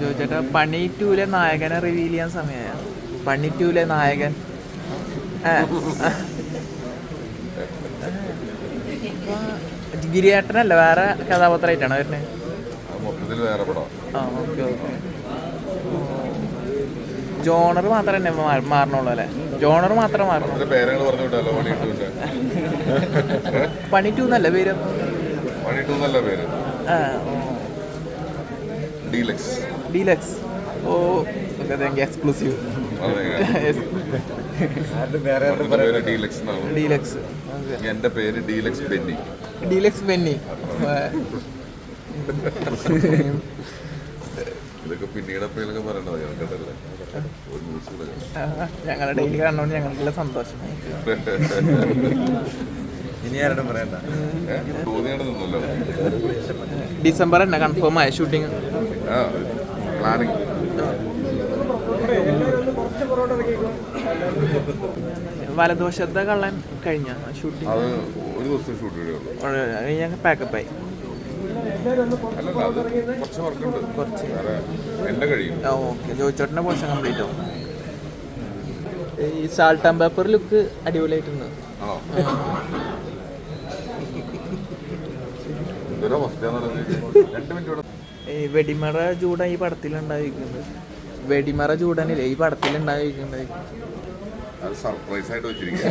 ചോദിച്ചേട്ടാ പണി ടൂലെ നായകനെ റിവീൽ ചെയ്യാൻ സമയമായ പണി ടൂലെ നായകൻ. ഗിരിയേട്ടനല്ല വേറെ കഥാപാത്രമായിട്ടാണ് വരുന്നത് മൊത്തത്തിൽ വേറെ പടം ആ ഓക്കെ ഓക്കെ. ജോണർ മാത്രം തന്നെ മാറണുള്ളൂ അല്ലേ? ജോണർ മാത്രം മാറണം? പണി ടു എന്നല്ല പേര്? മണിട്ടു എന്നല്ല പേര്. ആ ഡീലക്സ്. ഡീലക്സ് ഓ എക്സ്ക്ലൂസീവ് ഡീലക്സ് എന്റെ പേര് ഡീലക്സ് ബെന്നി ഡീലക്സ് ബെന്നി ഇതൊക്കെ പിന്നീട് എപ്പോഴൊക്കെ പറയണത് ഞാൻ കേട്ടല്ലേ ഒരു ന്യൂസ്. ഞങ്ങളെ ഡെയിലി കാണുന്നതുകൊണ്ട് ഞങ്ങൾക്കുള്ള സന്തോഷം ഇനി ആരോടും പറയണ്ട. ഡിസംബർ തന്നെ കൺഫേം ആയ ഷൂട്ടിങ് ആ പ്ലാനിങ് വലദോഷത്തെ കള്ളൻ കഴിഞ്ഞ ഷൂട്ടിങ് അത് ഒരു ദിവസം ഷൂട്ട് ചെയ്യുള്ളൂ ഞങ്ങൾ പാക്കപ്പായി അല്ലല്ല അത് കുറച്ച് ഓക്കെ പോർഷൻ കംപ്ലീറ്റ് ആവും. ഈ സാൾട്ട് ആൻഡ് പേപ്പർ ലുക്ക് അടിപൊളിയായിട്ടുണ്ട്. രണ്ട് മിനിറ്റ് ഈ വെടിമറ ചൂട ഈ പടത്തിലുണ്ടായിരിക്കുന്നത് വെടിമറ ചൂടനില്ലേ ഈ പടത്തിലുണ്ടായിരിക്കുന്നത് ഉണ്ടായിരിക്കുന്നത്. സർപ്രൈസ് ആയിട്ട് വെച്ചിരിക്കുക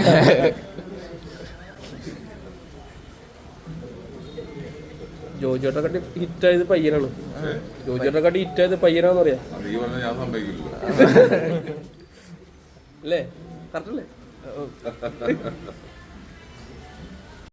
ഹിറ്റ് ആയത് പയ്യനാണ്. ജോജിയോട്ടെക്കാട്ടി ഹിറ്റായത് പയ്യനാന്ന് പറയാ അല്ലേ കറക്റ്റ് അല്ലേ?